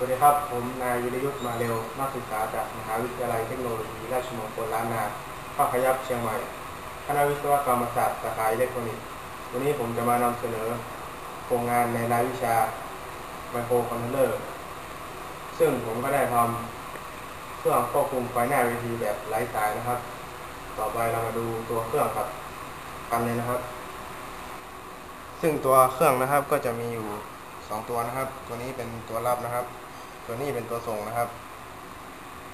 สวัสดีครับ ผมนายวิรยุทธ์มาเร็ว นักศึกษาจากมหาวิทยาลัยเทคโนโลยีราชมงคลล้านนาภาคพยัพเชียงใหม่ คณะวิศวกรรมศาสตร์สาขาอิเล็กทรอนิกส์ วันนี้ผมจะมานำเสนอโครงงานในรายวิชาไมโครคอนโทรลเลอร์ ซึ่งผมก็ได้ทำเครื่องควบคุมไฟหน้าเวทีแบบไร้สายนะครับ ต่อไปเรามาดูตัวเครื่องครับกันเลยนะครับ ซึ่งตัวเครื่องนะครับก็จะมีอยู่สองตัวนะครับ ตัวนี้เป็นตัวรับนะครับ ตัวนี้เป็นตัวส่งนะครับ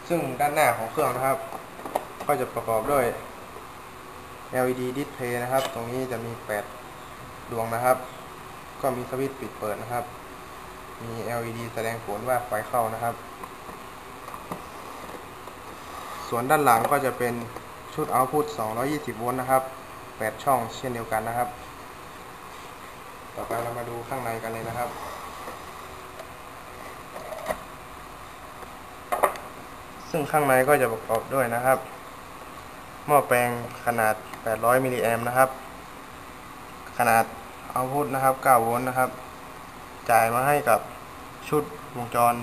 ซึ่งด้านหน้าของเครื่องนะครับ ก็จะประกอบด้วย LED display นะครับ ตรงนี้จะมี 8 ดวงนะครับ ก็มีสวิตช์ปิดเปิดนะครับ มี LED แสดงผลว่าไฟเข้านะครับ ส่วนด้านหลังก็จะเป็นชุด output 220 โวลต์นะครับ 8 ช่องเช่นเดียวกันนะครับ ต่อไปเรามาดูข้างในกันเลยนะครับ ซึ่งข้างในก็จะประกอบด้วยนะครับ หม้อแปลงขนาด 800มิลลิแอมนะครับ ขนาดเอาพุทนะครับ 9 โวลต์นะครับ จ่ายมาให้กับชุดวงจร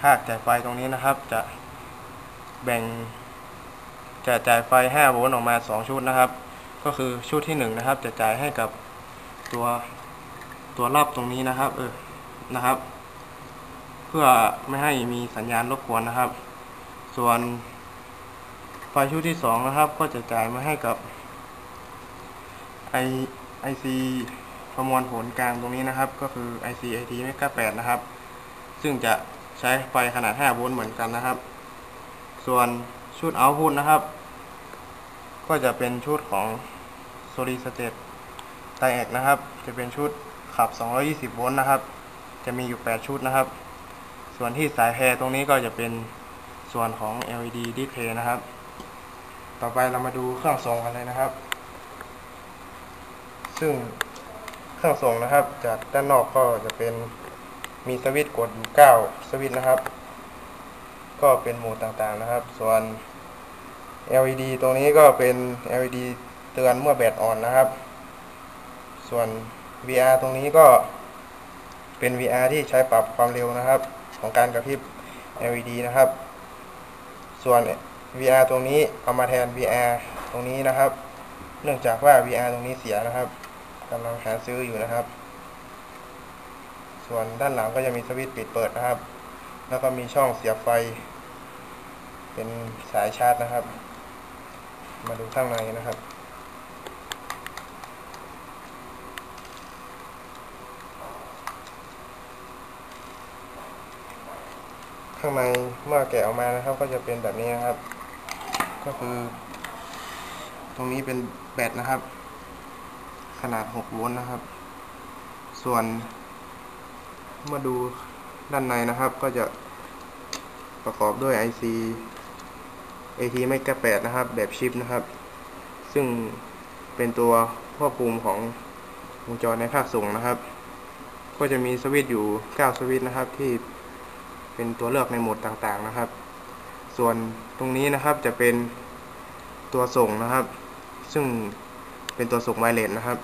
ภาคจ่ายไฟตรงนี้นะครับ จะแบ่งจะจ่ายไฟ 5 โวลต์ออกมา 2 ชุดนะครับ ก็คือชุดที่ 1 นะครับ จะจ่ายให้กับตัวตัวรอบตรงนี้นะครับ เออนะครับ พื่อไม่ให้มีสัญญาณรบกวนนะครับ ส่วนไฟชุดที่2นะครับ ก็จะจ่ายมาให้กับไอไอซีประมวลผลกลางตรงนี้นะครับ ก็คือ IC IT Mega 8นะครับ ซึ่งจะใช้ไฟขนาด 5 โวลต์เหมือนกันนะครับ ส่วนชุด Output นะครับ ก็จะเป็นชุดของ Solid State d i a c นะครับ จะเป็นชุดขับ 220 โวลต์นะครับ จะมีอยู่ 8 ชุดนะครับ ส่วนที่สายแพรตรงนี้ก็จะเป็นส่วนของ LED display นะครับ ต่อไปเรามาดูเครื่องส่งกันเลยนะครับ ซึ่งเครื่องส่งนะครับ จากด้านนอกก็จะเป็นมีสวิตช์กดอยู่9สวิตช์นะครับ ก็เป็นโหมดต่างๆนะครับ ส่วน LED ตรงนี้ก็เป็น LED เตือนเมื่อแบตอ่อนนะครับ ส่วน VR ตรงนี้ก็เป็น VR ที่ใช้ปรับความเร็วนะครับ ของการกระพริบ LED นะครับ ส่วน VR ตรงนี้เอามาแทน VR ตรงนี้นะครับ เนื่องจากว่า VR ตรงนี้เสียนะครับกำลังหาซื้ออยู่นะครับ ส่วนด้านหลังก็จะมีสวิตช์ปิดเปิดนะครับ แล้วก็มีช่องเสียบไฟ เป็นสายชาร์จนะครับ มาดูข้างในนะครับ ข้างในเมื่อแกะออกมานะครับ ก็จะเป็นแบบนี้นะครับ ก็คือ ตรงนี้เป็นแบตนะครับ ขนาด 6 โวลต์นะครับ ส่วนเมื่อดูด้านในนะครับ ก็จะประกอบด้วย IC AT Mega 8นะครับ แบบชิปนะครับ ซึ่งเป็นตัวควบคุมของวงจรในภาคส่งนะครับ ก็จะมีสวิตช์อยู่ 9 สวิตช์นะครับที่ เป็นตัวเลือกในโหมดต่างๆนะครับ ส่วนตรงนี้นะครับจะเป็นตัวส่งนะครับ ซึ่งเป็นตัวส่งไวเลสนะครับ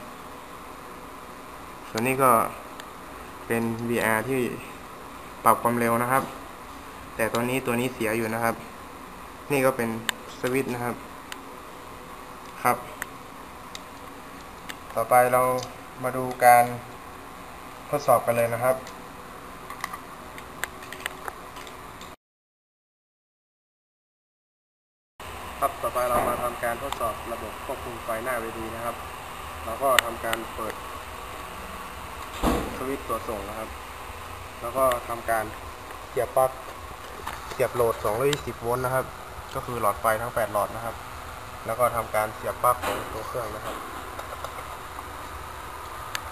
ส่วนนี้ก็เป็น VR ที่ปรับความเร็วนะครับ แต่ตอนนี้ตัวนี้เสียอยู่นะครับ นี่ก็เป็นสวิตช์นะครับ ครับ ต่อไปเรามาดูการทดสอบกันเลยนะครับครับ ต่อไปเรามาทำ การทดสอบระบบควบคุมไฟหน้าเวทีนะครับ เราก็ทำการเปิดสวิตช์ตัวส่งนะครับ แล้วก็ทำการเสียบปลั๊กเสียบโหลด 220 โวลต์นะครับ ก็คือหลอดไฟทั้ง 8 หลอดนะครับ แล้วก็ทำการเสียบปลั๊กของตัวเครื่องนะครับ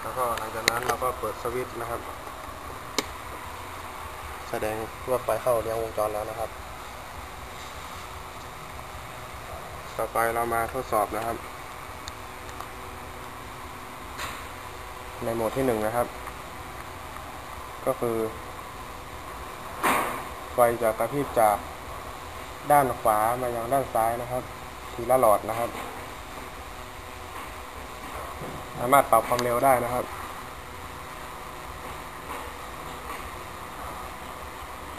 แล้วก็หลังจากนั้นเราก็เปิดสวิตช์นะครับ แสดงว่าไฟเข้าเลี้ยงวงจรแล้วนะครับ ต่อไปเรามาทดสอบนะครับ ในโหมดที่หนึ่งนะครับ ก็คือ ไฟจะกระพริบจากด้านขวามายังด้านซ้ายนะครับ ทีละหลอดนะครับ สามารถปรับความเร็วได้นะครับ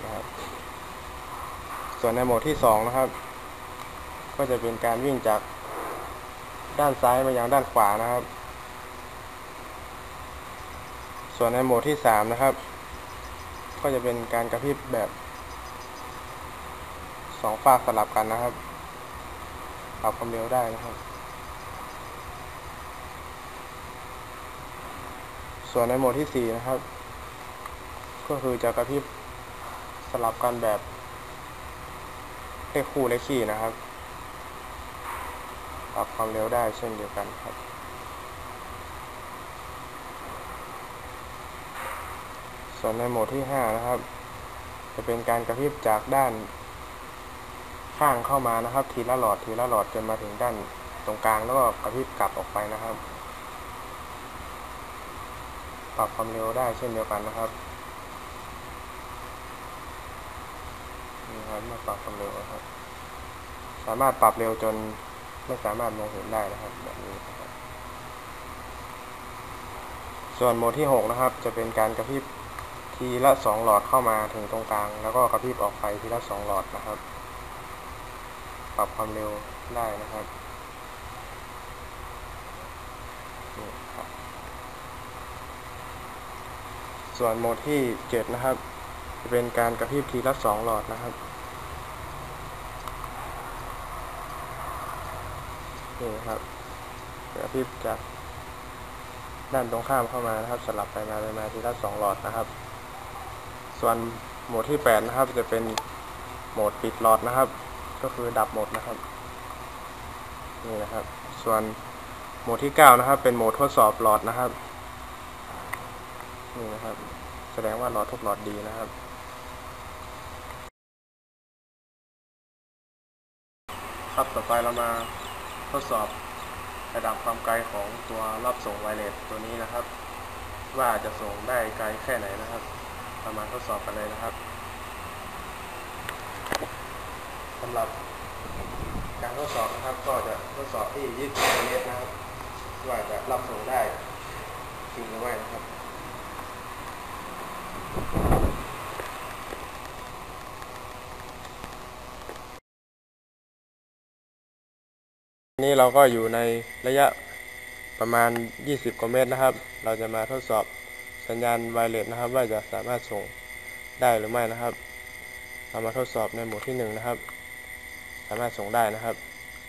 นะครับ ส่วนในโหมดที่สองนะครับ ก็จะเป็นการวิ่งจากด้านซ้ายมายังด้านขวานะครับ ส่วนในโหมดที่สามนะครับ ก็จะเป็นการกระพริบแบบสองฝากสลับกันนะครับ ปรับความเร็วได้นะครับ ส่วนในโหมดที่สี่นะครับ ก็คือจะกระพริบสลับกันแบบเลขคู่เลขคี่นะครับ ปรับความเร็วได้เช่นเดียวกันครับ ส่วนในโหมดที่ห้านะครับ จะเป็นการกระพริบจากด้านข้างเข้ามานะครับ ทีละหลอดทีละหลอดจนมาถึงด้านตรงกลางแล้วก็กระพริบกลับออกไปนะครับ ปรับความเร็วได้เช่นเดียวกันนะครับนี่ครับมาปรับความเร็วครับ สามารถปรับเร็วจน ไม่สามารถมองเห็นได้นะครับแบบนี้นะครับส่วนโหมดที่หกนะครับ จะเป็นการกระพริบทีละสองหลอดเข้ามาถึงตรงกลาง แล้วก็กระพริบออกไปทีละสองหลอดนะครับ ปรับความเร็วได้นะครับส่วนโหมดที่เจ็ดนะครับ จะเป็นการกระพริบทีละสองหลอดนะครับ นี่ครับกระพริบจากด้านตรงข้ามเข้ามานะครับ สลับไปมาไปมาทีละสองหลอดนะครับ ส่วนโหมดที่แปดนะครับ จะเป็นโหมดปิดหลอดนะครับ ก็คือดับหมดนะครับนี่นะครับ ส่วนโหมดที่เก้านะครับ เป็นโหมดทดสอบหลอดนะครับนี่นะครับ แสดงว่าหลอดทุกหลอดดีนะครับครับต่อไปเรามา ทดสอบระดับความไกลของตัวรอบส่งไวเลสตัวนี้นะครับ ว่าจะส่งได้ไกลแค่ไหนนะครับเรามาทดสอบกันเลยนะครับสำหรับการทดสอบนะครับ ก็จะทดสอบที่20เมตรนะครับว่าจะรับส่งได้จริงหรือไม่นะครับ นี่เราก็อยู่ในระยะประมาณ 20กว่าเมตรนะครับ เราจะมาทดสอบสัญญาณไวเลสนะครับ ว่าจะสามารถส่งได้หรือไม่นะครับ เรามาทดสอบในหมวดที่ 1 นะครับ สามารถส่งได้นะครับ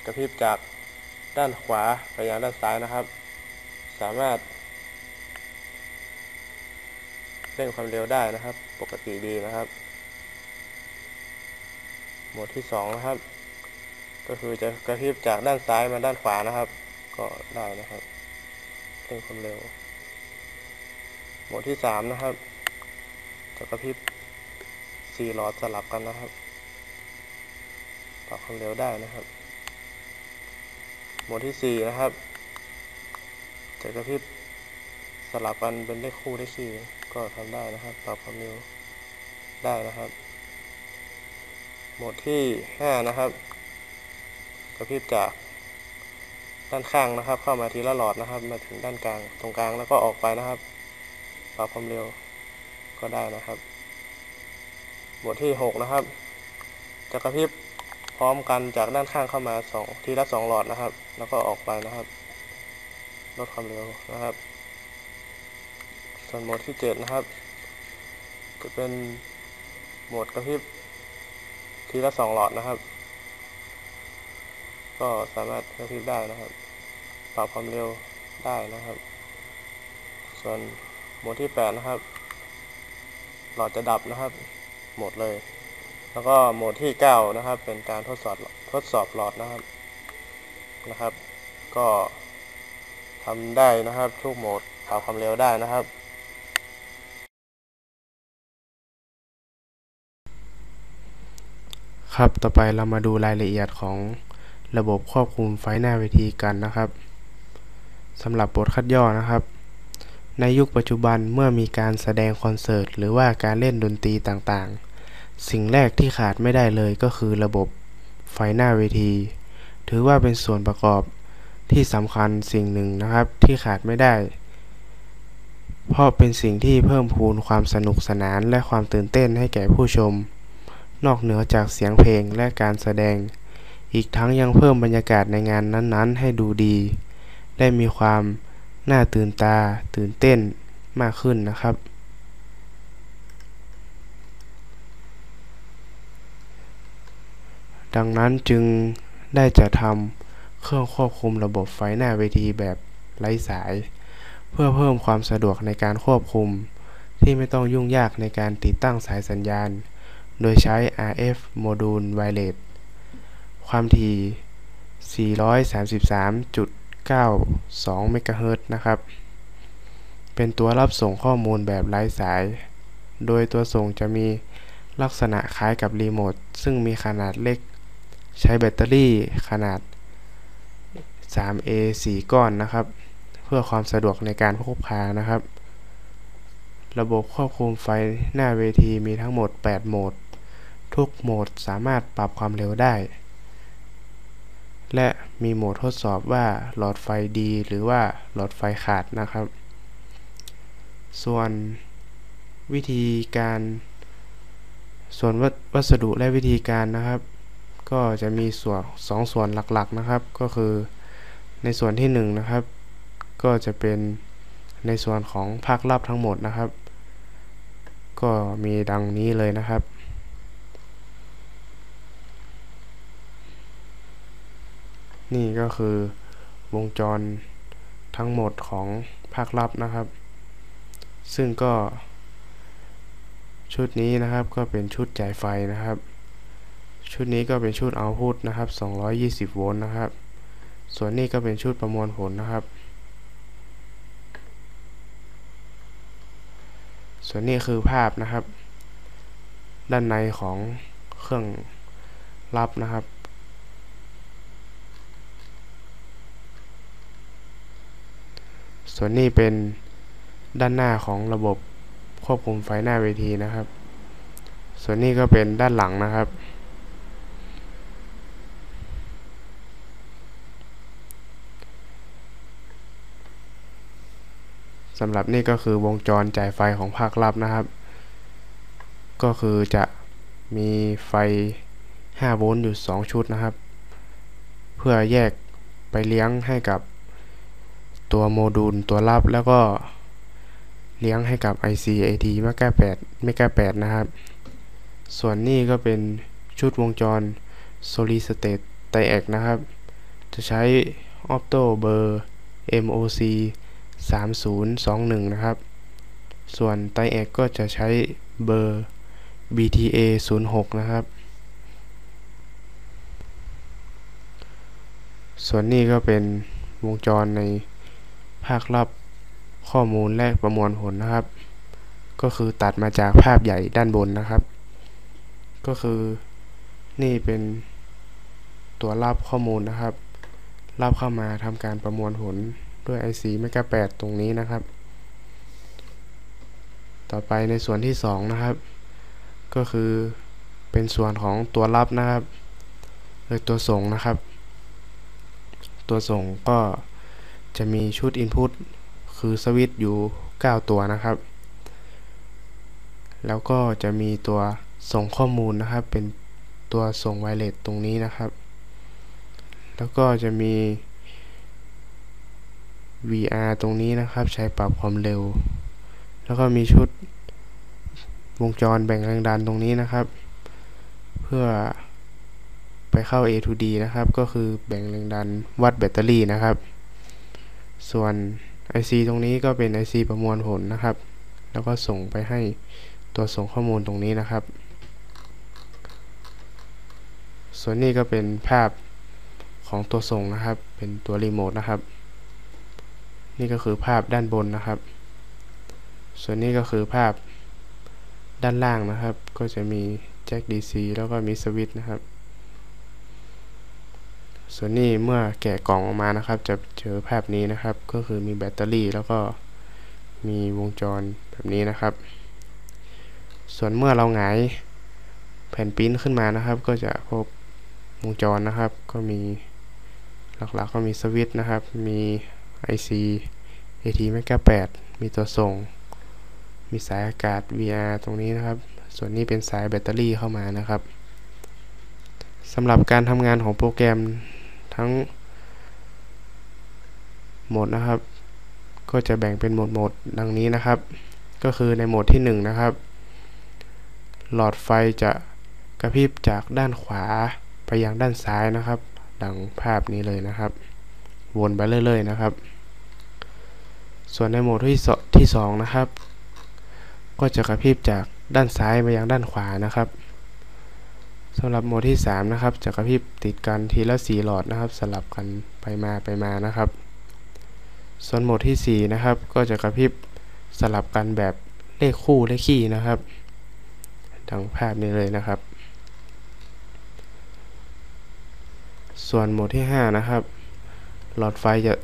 กระพริบจากด้านขวาไปยังด้านซ้ายนะครับ สามารถเร่งความเร็วได้นะครับ ปกติดีนะครับ หมวดที่ 2 นะครับ ก็คือจะกระพริบจากด้านซ้ายมาด้านขวานะครับ ก็ได้นะครับเร่งความเร็วโหมดที่สามนะครับ จะกระพริบสี่หลอดสลับกันนะครับปรับความเร็วได้นะครับ โหมดที่สี่นะครับ จะกระพริบสลับกันเป็นเลขคู่เลขคี่ก็ทำได้นะครับ ปรับความเร็วได้นะครับ โหมดที่ห้านะครับ กระพริบจากด้านข้างนะครับ เข้ามาทีละหลอดนะครับ มาถึงด้านกลางตรงกลางแล้วก็ออกไปนะครับปรับความเร็วก็ได้นะครับบทที่หกนะครับ จะกระพริบพร้อมกันจากด้านข้างเข้ามาสองทีละสองหลอดนะครับ แล้วก็ออกไปนะครับ ลดความเร็วนะครับ ส่วนโหมดที่เจ็ดนะครับ จะเป็นโหมดกระพริบทีละสองหลอดนะครับ ก็สามารถกระพริบได้นะครับ ปรับความเร็วได้นะครับ ส่วนโหมดที่แปดนะครับ หลอดจะดับนะครับ หมดเลย แล้วก็โหมดที่เก้านะครับ เป็นการทดสอบทดสอบหลอดนะครับนะครับ ก็ทำได้นะครับทุกโหมดปรับความเร็วได้นะครับครับ ต่อไปเรามาดูรายละเอียดของ ระบบควบคุมไฟหน้าเวทีกันนะครับสำหรับบทคัดย่อนะครับ ในยุคปัจจุบันเมื่อมีการแสดงคอนเสิร์ตหรือว่าการเล่นดนตรีต่างๆ สิ่งแรกที่ขาดไม่ได้เลยก็คือระบบไฟหน้าเวที ถือว่าเป็นส่วนประกอบที่สำคัญสิ่งหนึ่งนะครับที่ขาดไม่ได้ เพราะเป็นสิ่งที่เพิ่มพูนความสนุกสนานและความตื่นเต้นให้แก่ผู้ชม นอกเหนือจากเสียงเพลงและการแสดง อีกทั้งยังเพิ่มบรรยากาศในงานนั้นๆ ให้ดูดีและมีความน่าตื่นตาตื่นเต้นมากขึ้นนะครับ ดังนั้นจึงได้จะทำเครื่องควบคุมระบบไฟหน้าเวทีแบบไร้สาย เพื่อเพิ่มความสะดวกในการควบคุม ที่ไม่ต้องยุ่งยากในการติดตั้งสายสัญญาณ โดยใช้ RF โมดูลไวเลส ความถี่ 433.92 เมกะเฮิรตซ์นะครับ เป็นตัวรับส่งข้อมูลแบบไร้สาย โดยตัวส่งจะมีลักษณะคล้ายกับรีโมท ซึ่งมีขนาดเล็ก ใช้แบตเตอรี่ขนาด 3A 4 ก้อนนะครับ เพื่อความสะดวกในการพกพานะครับ ระบบควบคุมไฟหน้าเวทีมีทั้งหมด 8 โหมด ทุกโหมดสามารถปรับความเร็วได้ และมีโหมดทดสอบว่าหลอดไฟดี หรือว่าหลอดไฟขาดนะครับ ส่วนวิธีการ ส่วนวัสดุและวิธีการนะครับ ก็จะมีส่วนสองส่วนหลักๆนะครับ ก็คือในส่วนที่1นนะครับ ก็จะเป็นในส่วนของภาคลับทั้งหมดนะครับ ก็มีดังนี้เลยนะครับ นี่ก็คือวงจรทั้งหมดของภาคลับนะครับ ซึ่งก็ ชุดนี้นะครับก็เป็นชุดจ่ายไฟนะครับ ชุดนี้ก็เป็นชุดเอาพุตนะครับ 220 โวลต์นะครับ ส่วนนี้ก็เป็นชุดประมวลผลนะครับ ส่วนนี้คือภาพนะครับ ด้านในของเครื่องรับนะครับ ส่วนนี้เป็นด้านหน้าของระบบควบคุมไฟหน้าเวทีนะครับ ส่วนนี้ก็เป็นด้านหลังนะครับ สำหรับนี่ก็คือวงจรจ่ายไฟของภาคลับนะครับ ก็คือจะมีไฟ 5 โวลต์อยู่ 2 ชุดนะครับ เพื่อแยกไปเลี้ยงให้กับ ตัวโมดูลตัวรับแล้วก็เลี้ยงให้กับ IC AT เมกะ8เมกะ8นะครับ ส่วนนี้ก็เป็นชุดวงจร Solid State t i a c นะครับ จะใช้ Opto เบอร์ MOC 3021 นะครับ ส่วน t i a c ก็จะใช้เบอร์ BTA 06 นะครับ ส่วนนี้ก็เป็นวงจรใน ภาครับข้อมูลและประมวลผลนะครับ ก็คือตัดมาจากภาพใหญ่ด้านบนนะครับ ก็คือนี่เป็นตัวรับข้อมูลนะครับ รับเข้ามาทำการประมวลผลด้วย IC เมกะ8ตรงนี้นะครับ ต่อไปในส่วนที่ 2 นะครับ ก็คือเป็นส่วนของตัวรับนะครับ โดยตัวส่งนะครับ ตัวส่งก็ จะมีชุด Input คือสวิตช์อยู่ 9 ตัวนะครับ แล้วก็จะมีตัวส่งข้อมูลนะครับ เป็นตัวส่งไวเลสตรงนี้นะครับ แล้วก็จะมี VR ตรงนี้นะครับ ใช้ปรับความเร็ว แล้วก็มีชุดวงจรแบ่งแรงดันตรงนี้นะครับ เพื่อไปเข้า A to D นะครับ ก็คือแบ่งแรงดันวัดแบตเตอรี่นะครับ ส่วน IC ตรงนี้ก็เป็น IC ประมวลผลนะครับ แล้วก็ส่งไปให้ตัวส่งข้อมูลตรงนี้นะครับ ส่วนนี้ก็เป็นภาพของตัวส่งนะครับ เป็นตัวรีโมทนะครับ นี่ก็คือภาพด้านบนนะครับ ส่วนนี้ก็คือภาพด้านล่างนะครับ ก็จะมีแจ็ค DC แล้วก็มีสวิตช์นะครับ ส่วนนี้เมื่อแกะกล่องออกมานะครับ จะเจอภาพนี้นะครับ ก็คือมีแบตเตอรี่แล้วก็มีวงจรแบบนี้นะครับ ส่วนเมื่อเราหงายแผ่นปิ้นขึ้นมานะครับ ก็จะพบวงจรนะครับ ก็มีหลักๆก็มีสวิตช์นะครับ มี IC AT เมกะ8มีตัวส่ง มีสายอากาศ VR ตรงนี้นะครับ ส่วนนี้เป็นสายแบตเตอรี่เข้ามานะครับสำหรับการทำงานของโปรแกรม ทั้งโหมดนะครับ ก็จะแบ่งเป็นโหมดโหมดดังนี้นะครับ ก็คือในโหมดที่ 1 นะครับ หลอดไฟจะกระพริบจากด้านขวาไปยังด้านซ้ายนะครับ ดังภาพนี้เลยนะครับ วนไปเรื่อยๆนะครับ ส่วนในโหมดที่สที่2นะครับ ก็จะกระพริบจากด้านซ้ายไปยังด้านขวานะครับ สำหรับโหมดที่ 3 นะครับจะกระพริบติดกันทีละ 4 หลอดนะครับ สลับกันไปมาไปมานะครับ ส่วนโหมดที่ 4 นะครับ ก็จะกระพริบสลับกันแบบเลขคู่เลขคี่นะครับดังภาพนี้เลยนะครับ ส่วนโหมดที่ 5 นะครับ หลอดไฟจะ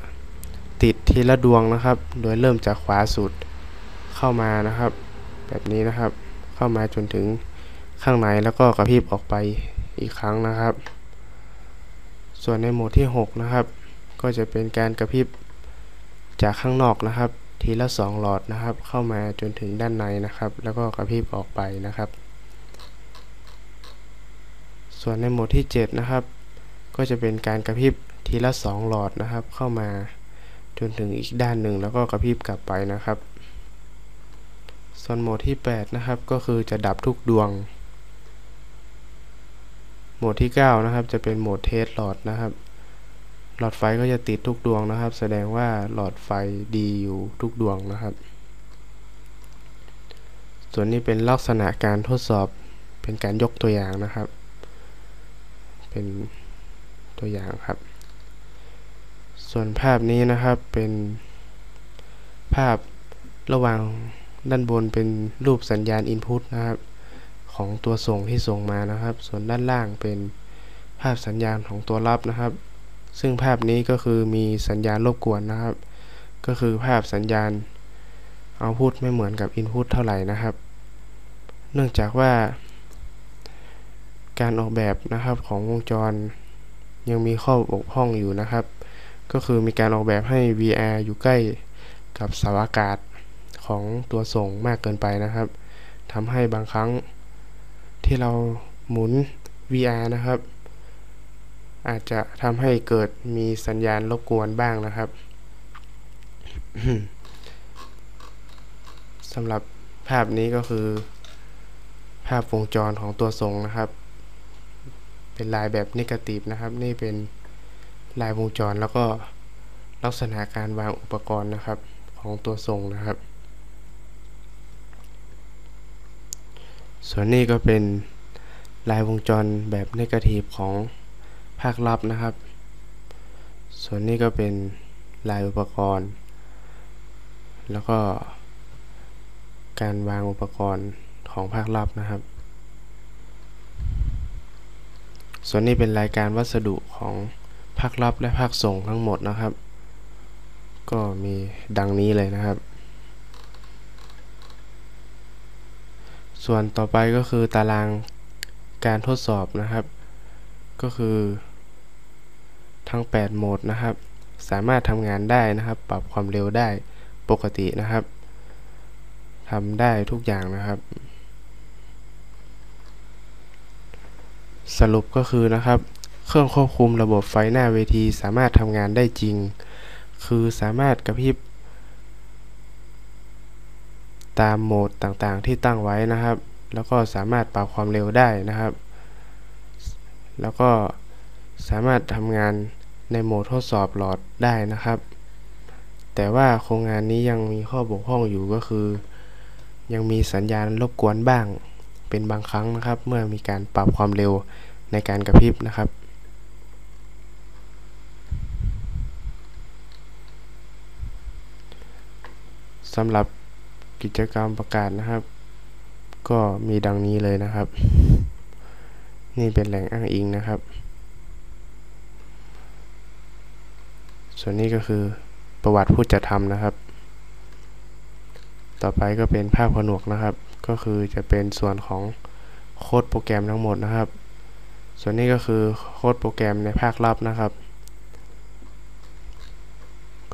ติดทีละดวงนะครับ โดยเริ่มจากขวาสุดเข้ามานะครับ แบบนี้นะครับ เข้ามาจนถึง ข้างในแล้วก็กระพริบออกไปอีกครั้งนะครับ ส่วนในโหมดที่ 6 นะครับ ก็จะเป็นการกระพริบจากข้างนอกนะครับ ทีละ 2 หลอดนะครับ เข้ามาจนถึงด้านในนะครับ แล้วก็กระพริบออกไปนะครับ ส่วนในโหมดที่ 7 นะครับ ก็จะเป็นการกระพริบทีละ 2 หลอดนะครับ เข้ามาจนถึงอีกด้านหนึ่งแล้วก็กระพริบกลับไปนะครับ ส่วนโหมดที่ 8 นะครับ ก็คือจะดับทุกดวง มดที่ 9 นะครับ จะเป็นโหมดเทสหลอดนะครับ หลอดไฟก็จะติดทุกดวงนะครับ แสดงว่าหลอดไฟดีอยู่ทุกดวงนะครับ ส่วนนี้เป็นลักษณะการทดสอบเป็นการยกตัวอย่างนะครับ เป็นตัวอย่างครับ ส่วนภาพนี้นะครับเป็นภาพระหว่างด้านบนเป็นรูปสัญญาณ Input นะครับ ของตัวส่งที่ส่งมานะครับ ส่วนด้านล่างเป็นภาพสัญญาณของตัวรับนะครับ ซึ่งภาพนี้ก็คือมีสัญญาณรบกวนนะครับ ก็คือภาพสัญญาณ Output ไม่เหมือนกับ Input เท่าไหร่นะครับ เนื่องจากว่า การออกแบบนะครับของวงจรยังมีข้อบกพร่องอยู่นะครับ ก็คือมีการออกแบบให้ VR อยู่ใกล้กับเสาอากาศของตัวส่งมากเกินไปนะครับทำให้บางครั้ง ที่เราหมุน VR นะครับ อาจจะทำให้เกิดมีสัญญาณรบกวนบ้างนะครับสำหรับภาพนี้ก็คือ ภาพวงจรของตัวส่งนะครับ เป็นลายแบบนิเกตีฟนะครับ นี่เป็นลายวงจรแล้วก็ลักษณะการวางอุปกรณ์นะครับ ของตัวส่งนะครับ ส่วนนี้ก็เป็นลายวงจรแบบนิเกทีฟของภาครับนะครับ ส่วนนี้ก็เป็นลายอุปกรณ์ แล้วก็การวางอุปกรณ์ของภาครับนะครับ ส่วนนี้เป็นรายการวัสดุของภาครับและภาคส่งทั้งหมดนะครับ ก็มีดังนี้เลยนะครับ ส่วนต่อไปก็คือตารางการทดสอบนะครับ ก็คือทั้ง 8 โหมดนะครับ สามารถทำงานได้นะครับ ปรับความเร็วได้ปกตินะครับทำได้ทุกอย่างนะครับ สรุปก็คือนะครับ เครื่องควบคุมระบบไฟหน้าเวทีสามารถทำงานได้จริง คือสามารถกระพริบ ตามโหมดต่างๆที่ตั้งไว้นะครับ แล้วก็สามารถปรับความเร็วได้นะครับ แล้วก็สามารถทำงานในโหมดทดสอบหลอดได้นะครับ แต่ว่าโครงงานนี้ยังมีข้อบกพร่องอยู่ก็คือ ยังมีสัญญาณรบกวนบ้าง เป็นบางครั้งนะครับ เมื่อมีการปรับความเร็วในการกระพริบนะครับสำหรับ กิจกรรมประกาศนะครับ ก็มีดังนี้เลยนะครับ นี่เป็นแหล่งอ้างอิงนะครับ ส่วนนี้ก็คือประวัติผู้จัดทำนะครับ ต่อไปก็เป็นภาพผนวกนะครับ ก็คือจะเป็นส่วนของโค้ดโปรแกรมทั้งหมดนะครับ ส่วนนี้ก็คือโค้ดโปรแกรมในภาครับนะครับ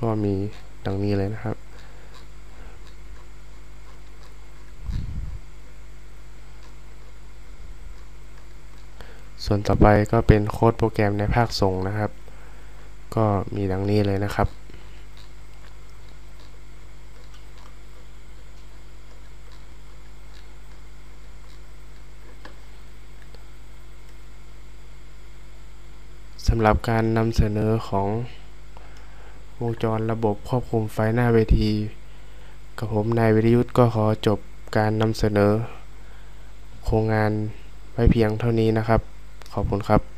ก็มีดังนี้เลยนะครับ ส่วนต่อไปก็เป็นโค้ดโปรแกรมในภาคส่งนะครับ ก็มีดังนี้เลยนะครับ สำหรับการนำเสนอของวงจรระบบควบคุมไฟหน้าเวที กับผมนายวิรยุทธ์ก็ขอจบการนำเสนอ โครงงานไว้เพียงเท่านี้นะครับ ขอบคุณครับ